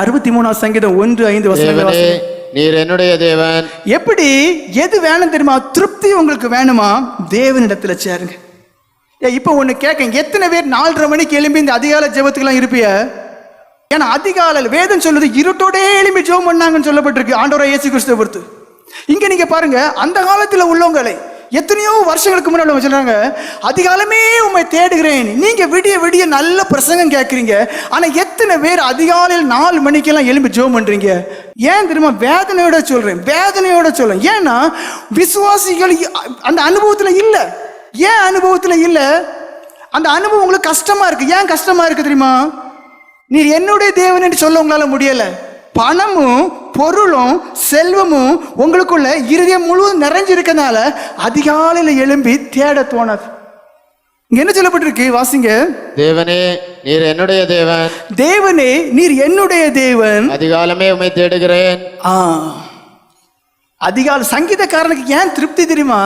அறுபத்தி மூணாவது சங்கீதம் ஒன்று ஐந்து வசனங்கள். நீர் என்னுடைய தேவன். எப்படி எது வேணும் தெரியுமா? திருப்தி உங்களுக்கு வேணுமா? தேவனிடத்துல சேருங்க. இப்போ ஒன்று கேட்க எத்தனை பேர் நாலரை மணிக்கு எழும்பி இந்த அதிகாலை ஜெபத்துக்கெல்லாம் இருப்பிய? ஏன்னா அதிகாலையில் வேதம் சொல்லுது இருட்டோடே எழும்பி ஜெபம் பண்ணாங்கன்னு சொல்லப்பட்டிருக்கு ஆண்டவரை இயேசு கிறிஸ்துவை பொறுத்து. இங்க நீங்க பாருங்க அந்த காலத்துல உள்ளவங்களை எத்தனையோ வருஷங்களுக்கு முன்னாடி சொல்கிறாங்க சொல்றாங்க அதிகாலமே உண்மை தேடுகிறேன். நீங்க விடிய விடிய நல்ல பிரசங்கம் கேட்குறீங்க. ஆனா எத்தனை பேர் அதிகாலையில் நாலு மணிக்கெல்லாம் எழும்பி ஜோம் பண்றீங்க? ஏன் தெரியுமா? வேதனையோட சொல்றேன் வேதனையோட சொல்றேன். ஏன்னா விசுவாசிகள் அந்த அனுபவத்துல இல்லை. ஏன் அனுபவத்துல இல்லை? அந்த அனுபவம் உங்களுக்கு கஷ்டமா இருக்கு. ஏன் கஷ்டமா இருக்கு தெரியுமா? நீர் என்னுடைய தேவன் என்று சொல்ல உங்களால முடியலை. பணமும் பொருளும் செல்வமும் உங்களுக்குள்ள இருதயம் முழுவதும் நிறைஞ்சிருக்கனால அதிகாலையில் எழும்பி தேட தோணாது. என்ன சொல்லப்பட்டிருக்கு வாசிங்க. தேவனே நீர் என்னுடைய தேவன். தேவனே நீர் என்னுடைய தேவன். அதிகாலமே உம்மை தேடுகிறேன். ஆ. அதிகால சங்கீதக்காரனுக்கு ஏன் திருப்தி தெரியுமா?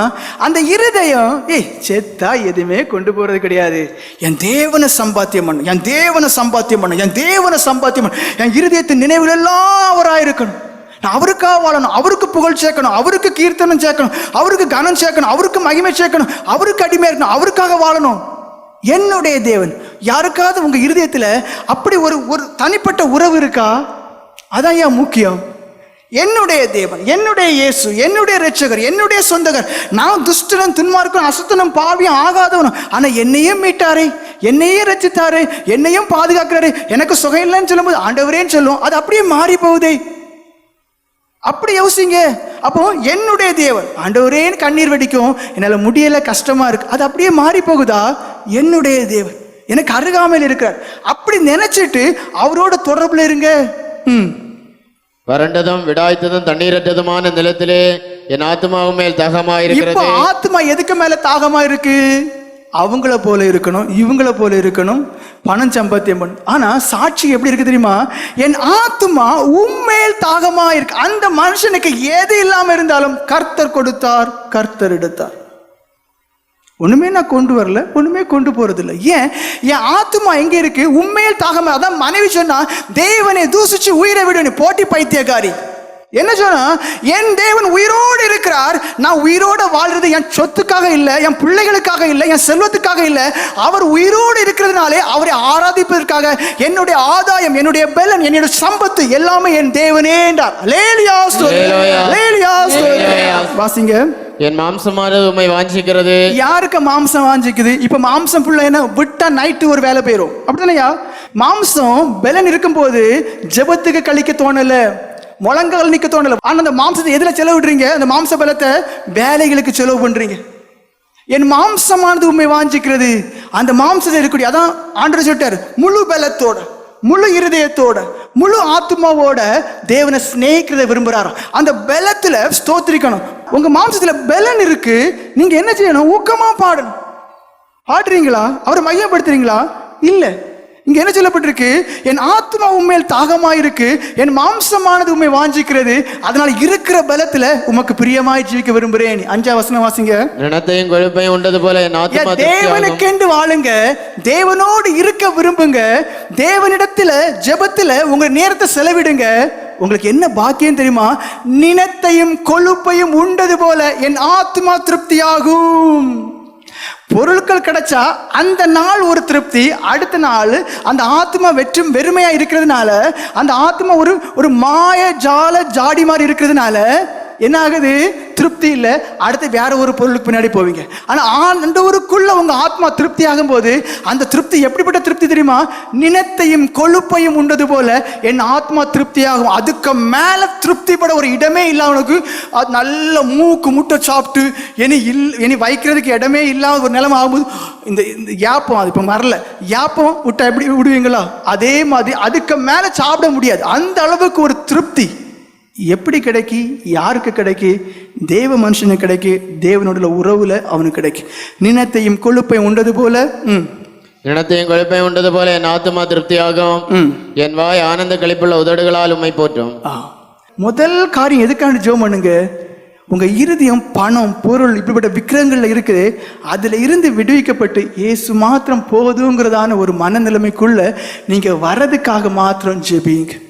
அந்த இருதயம் ஏய் செத்தா எதுவுமே கொண்டு போறது கிடையாது. என் தேவனை சம்பாத்தியம் பண்ணும் என் தேவனை சம்பாத்தியம் பண்ணும் என் தேவனை சம்பாத்தியம் பண்ணும் என் இருதயத்தின் நினைவில் எல்லாம் அவராயிருக்கணும் நான் அவருக்காக வாழணும் அவருக்கு புகழ் சேர்க்கணும் அவருக்கு கீர்த்தனம் சேர்க்கணும் அவருக்கு கனம் சேர்க்கணும் அவருக்கு மகிமை சேர்க்கணும் அவருக்கு அடிமை இருக்கணும் அவருக்காக வாழணும். என்னுடைய தேவன் யாருக்காவது உங்க இருதயத்தில் அப்படி ஒரு ஒரு தனிப்பட்ட உறவு இருக்கா? அதான் ஏன் முக்கியம்? என்னுடைய தேவன் என்னுடைய இயேசு என்னுடைய ரட்சகர் என்னுடைய சொந்தகர் நான் துஷ்டனும் துன்மார்க்கும் அசுத்தனும் பாவியும் ஆகாதவனும். ஆனால் என்னையும் மீட்டாரே என்னையும் ரச்சித்தாரு என்னையும் பாதுகாக்கிறாரு. எனக்கு சுகம் இல்லைன்னு சொல்லும்போது ஆண்டவரேன்னு சொல்லும் அது அப்படியே மாறி போகுதே. அப்படி யோசிங்க. அப்போ என்னுடைய தேவன் ஆண்டவரேன்னு கண்ணீர் வெடிக்கும். என்னால் முடியல கஷ்டமா இருக்கு. அது அப்படியே மாறி போகுதா? என்னுடைய தேவன் எனக்கு அருகாமையில் இருக்கிறார். அப்படி நினைச்சிட்டு அவரோட தொடர்பில் இருங்க. ம். வறண்டதும் விடாய்த்ததும் தண்ணீரற்றதுமான நிலத்திலே என் ஆத்மாவும் மேல் இப்போ தாகமாயிருக்கிறது ஆத்மா எதுக்கு மேல தாகமா இருக்கு அவங்கள போல இருக்கணும் இவங்கள போல இருக்கணும். பணம் சம்பாத்தியம் பண்ணணும் ஆனா சாட்சி எப்படி இருக்கு தெரியுமா? என் ஆத்மா உண்மையில் தாகமா இருக்கு அந்த மனுஷனுக்கு எது இல்லாம இருந்தாலும் கர்த்தர் கொடுத்தார் கர்த்தர் எடுத்தார். ஒண்ணுமே நான் கொண்டு வரல ஒண்ணுமே கொண்டு போறது இல்லை ஏன்? என் ஆத்மா எங்க இருக்கு? உண்மையில் தாகமா? அதான் மனைவி சொன்னா தேவனை தூசிச்சு உயிரை விடு நீ போட்டி பைத்தியக்காரி. என்ன சொன்னா? என் தேவன் உயிரோடு இருக்கிறார். நான் உயிரோடு வாழ்றது என் சொத்துக்காக இல்லை என் பிள்ளைகளுக்காக இல்லை என் செல்வத்துக்காக இல்லை. அவர் உயிரோடு இருக்கிறதுனாலே அவரை ஆராதிப்பதற்காக என்னுடைய ஆதாயம் என்னுடைய பலன் என்னுடைய சம்பத்து எல்லாமே என் தேவனே என்றார். லேலியா. லேலியா. வாசிங்க. என் மாம்சமானது உம்மை வாஞ்சிக்கிறது. யாருக்கு மாம்சம் வாஞ்சிக்குது? இப்ப மாம்சம் ஃபுல்லா என்ன? விட்டா நைட்டு ஒரு வேலை போயிடும் அப்படிதானயா மாம்சம் பலன் இருக்கும்போது ஜெபத்துக்கு கழிக்க தோணல. முழங்கால் நிக்க தோணல. ஆனா அந்த மாம்சத்தை எதுல செலவிடுறீங்க அந்த மாம்ச பலத்தை வேலைகளுக்கு செலவு பண்றீங்க. என் மாம்சமானது உண்மை வாஞ்சிக்கிறது. அந்த மாம்சத்தை இருக்கக்கூடிய அதான் ஆண்டவர் சொல்லிட்டாரு முழு பலத்தோட முழு இருதயத்தோட முழு ஆத்மாவோட தேவனை சிநேகிக்கிறத விரும்புறாராம். அந்த பலத்துல ஸ்தோத்திரிக்கணும். உங்க மாம்சத்துல பலன் இருக்கு. நீங்க என்ன செய்யணும்? ஊக்கமா பாடணும் பாடுறீங்களா? அவரை மையப்படுத்துறீங்களா? இல்ல. இங்க என்ன சொல்லப்பட்டிருக்கு? என் ஆத்மா உண்மையில் தாகமா இருக்கு. என் மாம்சமானது உண்மை வாஞ்சிக்கிறது. அதனால இருக்கிற பலத்துல உமக்கு பிரியமாய் ஜீவிக்க விரும்புறேன். அஞ்சா வசனம் வாசிங்க. நினத்தையும் கொழுப்பையும் உண்டது போல என் ஆத்மா. தேவனுக்கென்று வாழுங்க. தேவனோடு இருக்க விரும்புங்க. தேவனிடத்துல ஜெபத்துல உங்க நேரத்தை செலவிடுங்க. உங்களுக்கு என்ன பாக்கியம் தெரியுமா? நினத்தையும் கொழுப்பையும் உண்டது போல என் ஆத்மா திருப்தியாகும். பொருட்கள் கிடைச்சா அந்த நாள் ஒரு திருப்தி அடுத்த நாள் அந்த ஆத்மா வெற்றும் வெறுமையா இருக்கிறதுனால அந்த ஆத்மா ஒரு ஒரு மாய ஜால ஜாடி மாதிரி இருக்கிறதுனால என்ன ஆகுது? திருப்தி இல்லை. அடுத்து வேற ஒரு பொருளுக்கு பின்னாடி போவீங்க. ஆனால் ஆண்டவருக்குள்ள உங்க ஆத்மா திருப்தி ஆகும்போது அந்த திருப்தி எப்படிப்பட்ட திருப்தி தெரியுமா? நினத்தையும் கொழுப்பையும் உண்டது போல என் ஆத்மா திருப்தி ஆகும் அதுக்கு மேல திருப்திப்பட ஒரு இடமே இல்லை அவனுக்கு. அது நல்ல மூக்கு முட்டை சாப்பிட்டு இனி இல் இனி வைக்கிறதுக்கு இடமே இல்லாத ஒரு நிலைமை ஆகும்போது இந்த இந்த யாப்பம் அது இப்போ வரல. யாப்பம் விட்டா எப்படி விடுவீங்களா? அதே மாதிரி அதுக்கு மேலே சாப்பிட முடியாது. அந்த அளவுக்கு ஒரு திருப்தி. எப்படி கிடைக்கி? யாருக்கு கிடைக்கி? தேவ மனுஷனுக்கு கிடைக்கி. தேவனோட உறவுல அவனுக்கு கிடைக்கி. நினத்தையும் கொழுப்பையும் உண்டது போல ம். நினத்தையும் கொழுப்பையும் உண்டது போல என் ஆத்மா திருப்தியாகும். என் வாய் ஆனந்த கழிப்புள்ள உதடுகளால் உம்மை போற்றும். ஆ. முதல் காரியம் எதுக்காண்டி ஜெபம் பண்ணுங்க? உங்க இருதயம் பணம் பொருள் இப்படிப்பட்ட விக்கிரங்கள்ல இருக்குது. அதுல இருந்து விடுவிக்கப்பட்டு இயேசு மாத்திரம் போதுங்கிறதான ஒரு மனநிலைமைக்குள்ள நீங்க வர்றதுக்காக மாத்திரம் ஜெபிங்க.